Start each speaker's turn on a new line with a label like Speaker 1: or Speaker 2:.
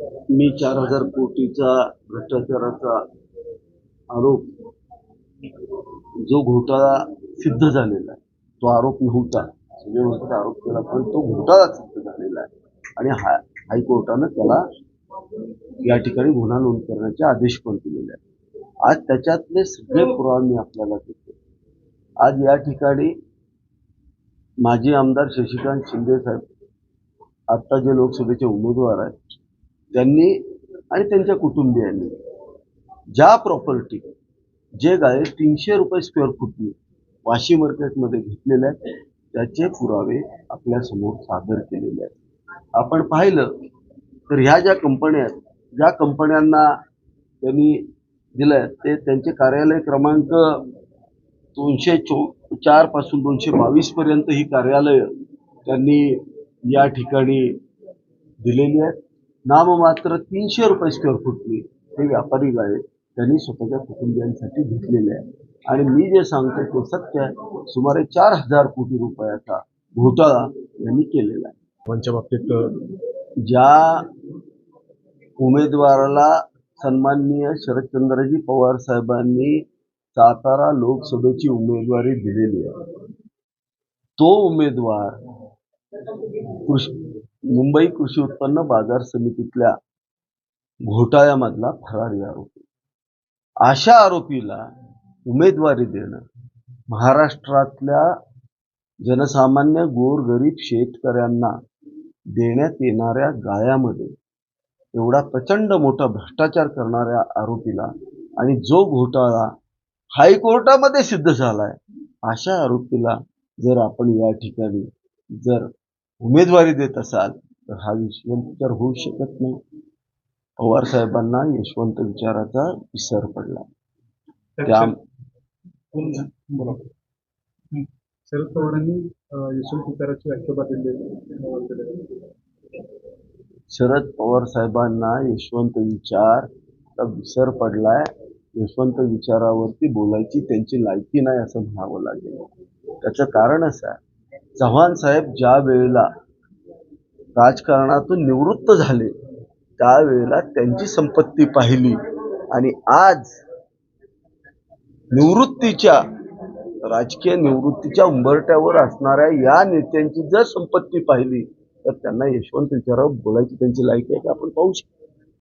Speaker 1: मी चार हजार कोटीचा भ्रष्टाचाराचा आरोप जो घोटाळा सिद्ध झालेला आहे तो आरोप नव्हता. संजय म्हणतात आरोप केला पण तो घोटाळा सिद्ध झालेला आहे. आणि हा हायकोर्टानं त्याला या ठिकाणी गुन्हा नोंद करण्याचे आदेश पण दिलेले आहेत. आज त्याच्यातले सगळे पुरावे मी आपल्याला देतो. आज या ठिकाणी माजी आमदार शशिकांत शिंदे साहेब आता जे लोकसभेचे उमेदवार आहेत त्यांनी आणि त्यांच्या कुटुंबियांनी. ज्या प्रॉपर्टी जे गाळे तीनशे रुपये स्क्वेअर फूटने वाशी मार्केटमध्ये घेतलेले आहेत त्याचे पुरावे आपल्यासमोर सादर केलेले आहेत. आपण पाहिलं तर ह्या ज्या कंपन्या आहेत ज्या कंपन्यांना त्यांनी दिलंय ते त्यांचे कार्यालय क्रमांक दोनशे चो चारपासून दोनशे बावीसपर्यंत ही कार्यालयं त्यांनी या ठिकाणी दिलेली आहेत. नाममात्र तीनशे रुपये स्क्वेअर फुटनी हे व्यापारी गाळे त्यांनी स्वतःच्या कुटुंबियांसाठी घेतलेले आहे. आणि मी जे सांगतो ते सत्य आहे. सुमारे चार हजार कोटी रुपयाचा घोटाळा यांनी केलेला आहे.
Speaker 2: त्यांच्या बाबतीत
Speaker 1: ज्या उमेदवाराला सन्माननीय शरदचंद्रजी पवार साहेबांनी सातारा लोकसभेची उमेदवारी दिलेली आहे. तो उमेदवार मुंबई कृषी उत्पन्न बाजार समितीतल्या घोटाळ्यामधला फरारी आरोपी. अशा आरोपीला उमेदवारी देणं महाराष्ट्रातल्या जनसामान्य गोरगरीब शेतकऱ्यांना देण्यात येणाऱ्या गाळ्यामध्ये एवढा प्रचंड मोठा भ्रष्टाचार करणाऱ्या आरोपीला आणि जो घोटाळा हायकोर्टामध्ये सिद्ध झालाय अशा आरोपीला जर आपण या ठिकाणी जर उमेदवारी देत असाल तर हा यशवंत विचार होऊ शकत नाही. पवार साहेबांना यशवंत विचाराचा विसर पडला. त्या.
Speaker 3: शरद पवारांनी यशवंत विचाराची व्याख्या दिली
Speaker 1: शरद पवार साहेबांना यशवंत विचार विसर पडलाय. यशवंत विचारावरती बोलायची त्यांची लायकी नाही असं म्हणावं लागेल. त्याचं कारण असं आहे चव्हाण साहेब ज्या वेळेला राजकारणातून निवृत्त झाले त्यावेळेला त्यांची संपत्ती पाहिली. आणि आज निवृत्तीच्या राजकीय निवृत्तीच्या उंबरट्यावर असणाऱ्या या नेत्यांची जर संपत्ती पाहिली तर त्यांना यशवंत विचारावर बोलायची त्यांची लायकी आहे का? आपण पाहू शकतो.